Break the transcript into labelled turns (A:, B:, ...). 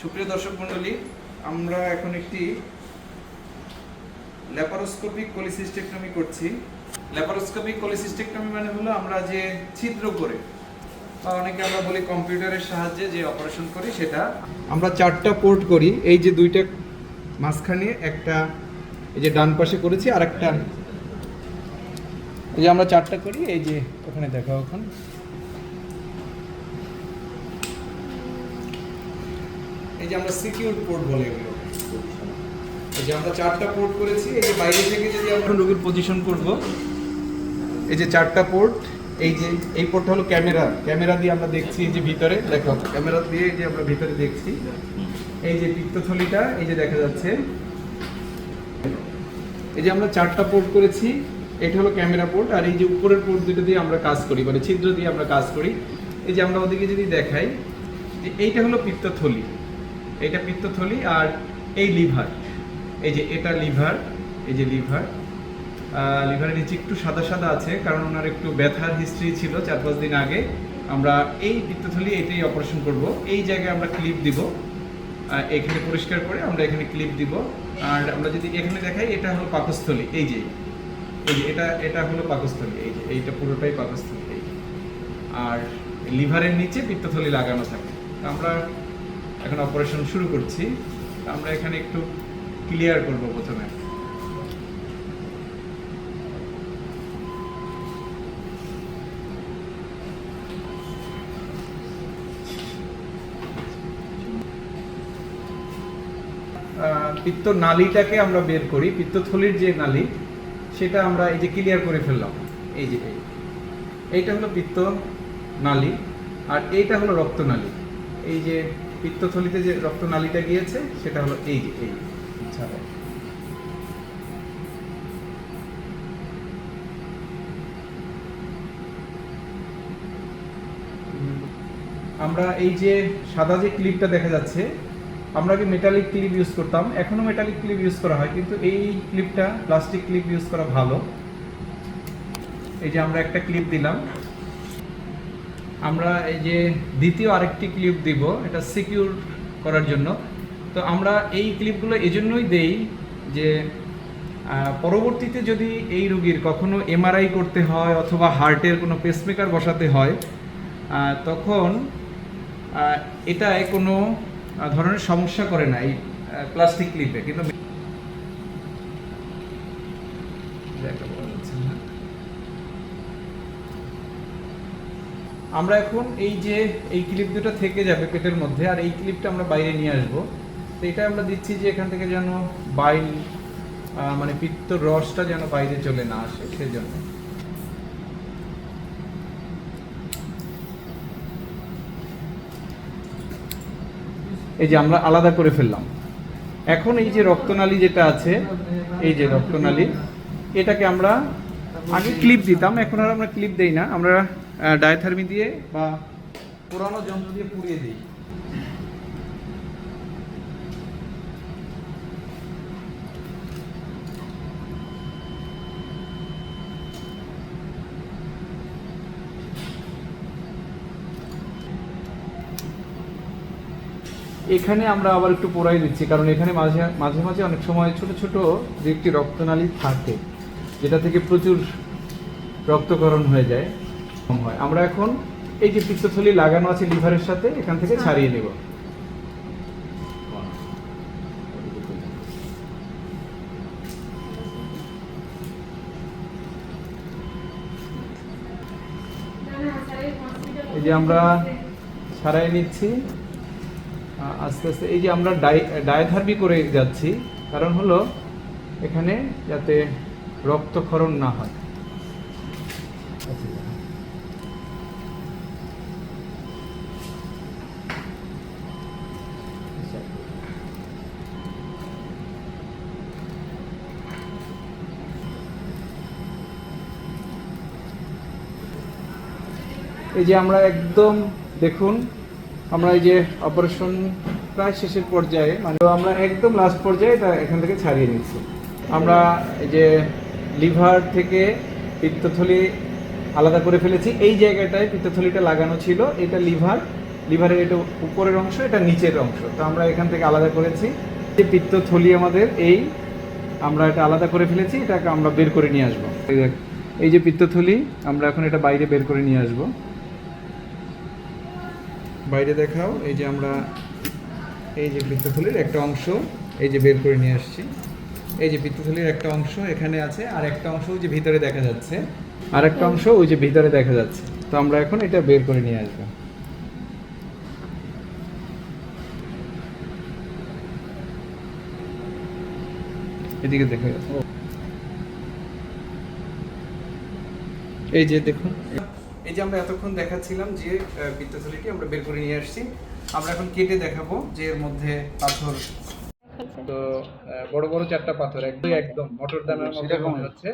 A: সুপ্রিয় দর্শক মণ্ডলী, আমরা এখন একটি ল্যাপারোস্কোপিক কোলিসিস্টেকটমি করছি। ল্যাপারোস্কোপিক কোলিসিস্টেকটমি মানে হলো আমরা যে ছিদ্র করে, বা অনেকে আমরা বলি কম্পিউটারের সাহায্যে যে অপারেশন করি সেটা। আমরা চারটা পোর্ট করি, এই যে দুইটা মাঝখানে, একটা এই যে ডান পাশে করেছি আর একটা এই যে আমরা চারটা করি, এই যে ওখানে দেখো এখন। এই যে আমরা সিকিউর পোর্ট বলে এগুলো এই যে আমরা চারটা পোর্ট করেছি এই যে বাইরে থেকে যদি আমরা রোগীর পজিশন করব এই যে চারটা পোর্ট এই যে এই পোর্টটা হলো ক্যামেরা ক্যামেরা দিয়ে আমরা দেখছি এই যে ভিতরে দেখো ক্যামেরা দিয়ে এই যে আমরা ভিতরে দেখছি এই যে পিত্তথলিটা এই যে দেখা যাচ্ছে এই যে আমরা চারটা পোর্ট করেছি এটা হলো ক্যামেরা পোর্ট আর এই যে উপরের পোর্ট দুটো দিয়ে আমরা কাজ করি মানে ছিদ্র দিয়ে আমরা কাজ করি এই যে আমরা ওদিকে যদি দেখাই যে এইটা হলো পিত্তথলি এইটা পিত্তথলি আর এই লিভার। এই যে এটা লিভার, এই যে লিভার। লিভারের নিচে একটু সাদা সাদা আছে, কারণ ওনার একটু ব্যথার হিস্ট্রি ছিল চার পাঁচ দিন আগে। আমরা এই পিত্তথলি এটাই অপারেশন করব। এই জায়গায় আমরা ক্লিপ দিব। এখানে পরিষ্কার করে আমরা এখানে ক্লিপ দিব। আর আমরা যদি এখানে দেখাই, এটা হলো পাকস্থলী। এই যে এই যে এটা এটা হলো পাকস্থলী। এই যে, এইটা পুরোটাই পাকস্থলী। এই। আর লিভারের নিচে পিত্তথলি লাগানো থাকে। আমরা এখন অপারেশন শুরু করছি। আমরা এখানে একটু ক্লিয়ার করব প্রথমে। পিত্ত নালীটাকে আমরা বের করি। পিত্তথলির যে নালি, সেটা আমরা এই যে ক্লিয়ার করে ফেললাম। এই যে, এই। এইটা হলো পিত্ত নালি। আর এইটা হলো রক্তনালী এই যে পিত্তথলিতে যে রক্তনালীটা গিয়েছে সেটা হলো এই যে এই। ছাড়া আমরা এই যে সাদা যে ক্লিপটা দেখা যাচ্ছে আমরা আগে মেটালিক ক্লিপ ইউজ করতাম? এখনও মেটালিক ক্লিপ ইউজ করা হয় কিন্তু এই ক্লিপটা প্লাস্টিক ক্লিপ ইউজ করা ভালো। এই যে আমরা একটা ক্লিপ দিলাম। আমরা এই যে দ্বিতীয় আরেকটি ক্লিপ দিব, এটা সিকিউর করার জন্য। তো আমরা এই ক্লিপগুলো এজন্যই দেই যে পরবর্তীতে যদি এই রোগীর কখনো এমআরআই করতে হয় অথবা হার্টের কোনো পেসমেকার বসাতে হয় তখন এটায় কোনো ধরনের সমস্যা করে না এই প্লাস্টিক ক্লিপে কিন্তু দেখা পাওয়া যাচ্ছে না। আমরা এখন এই যে, এই ক্লিপ দুটো থেকে যাবে পেটের মধ্যে, আর এই ক্লিপটা আমরা বাইরে নিয়ে আসব। তো এটা আমরা দিচ্ছি যে এখান থেকে যেন বাইল মানে পিত্ত রসটা যেন বাইরে চলে না আসে সেই জন্য এই যে আমরা আলাদা করে ফেললাম। এখন এই যে রক্তনালী যেটা আছে, এই যে রক্তনালী, এটাকে আমরা আগে ক্লিপ দিতাম, এখন আর আমরা ক্লিপ দেই না, আমরা ডায়াথার্মি দিয়ে বা পুরানো যন্ত্র দিয়ে পুড়িয়ে দিই। এখানে আমরা আবার একটু পোড়াই দিচ্ছি, কারণ এখানে মাঝে মাঝে মাঝে অনেক সময় ছোট ছোট যে একটি রক্তনালী থাকে, যেটা থেকে প্রচুর রক্তকরণ হয়ে যায়। হয়। আমরা এখন এই যে পিত্তথলি লাগানো আছে লিভারের সাথে এখান থেকে ছাড়িয়ে নেব। এই যে আমরা ছাড়াই নিচ্ছি। আস্তে আস্তে এই যে আমরা ডাই ডায়াথার্মি করে যাচ্ছি কারণ হলো এখানে যাতে রক্তক্ষরণ না হয়। এই যে আমরা একদম দেখুন, আমরা এই যে অপারেশন প্রায় শেষের পর্যায়ে মানে আমরা একদম লাস্ট পর্যায়ে এটা এখান থেকে ছাড়িয়ে নিচ্ছি। আমরা এই যে লিভার থেকে পিত্তথলি আলাদা করে ফেলেছি। এই জায়গাটায় পিত্তথলিটা লাগানো ছিল, এটা লিভার লিভারের এটা উপরের অংশ, এটা নিচের অংশ। তো আমরা এখান থেকে আলাদা করেছি। যে পিত্তথলি আমাদের, এই আমরা এটা আলাদা করে ফেলেছি, এটাকে আমরা বের করে নিয়ে আসব। এই যে পিত্তথলি, আমরা এখন এটা বাইরে বের করে নিয়ে আসব। বাইরে দেখাও, এই যে আমরা এই যে পিত্তথলির একটা অংশ, এই যে বের করে নিয়ে আসছি। এই যে পিত্তথলির একটা অংশ এখানে আছে, আর একটা অংশ ওই যে ভিতরে দেখা যাচ্ছে। আর একটা অংশ ওই যে ভিতরে দেখা যাচ্ছে। তো আমরা এখন এটা বের করে নিয়ে আসব। এদিকে দেখো। এই যে দেখুন। এই যে আমরা এতক্ষণ দেখাচ্ছিলাম যে আহ, পিত্তথলিটি আমরা বের করে নিয়ে আসছি। আমরা এখন কেটে দেখাবো যে এর মধ্যে পাথর। তো বড় বড় চারটা পাথর একদম একদম মটর দানার মতো হচ্ছে।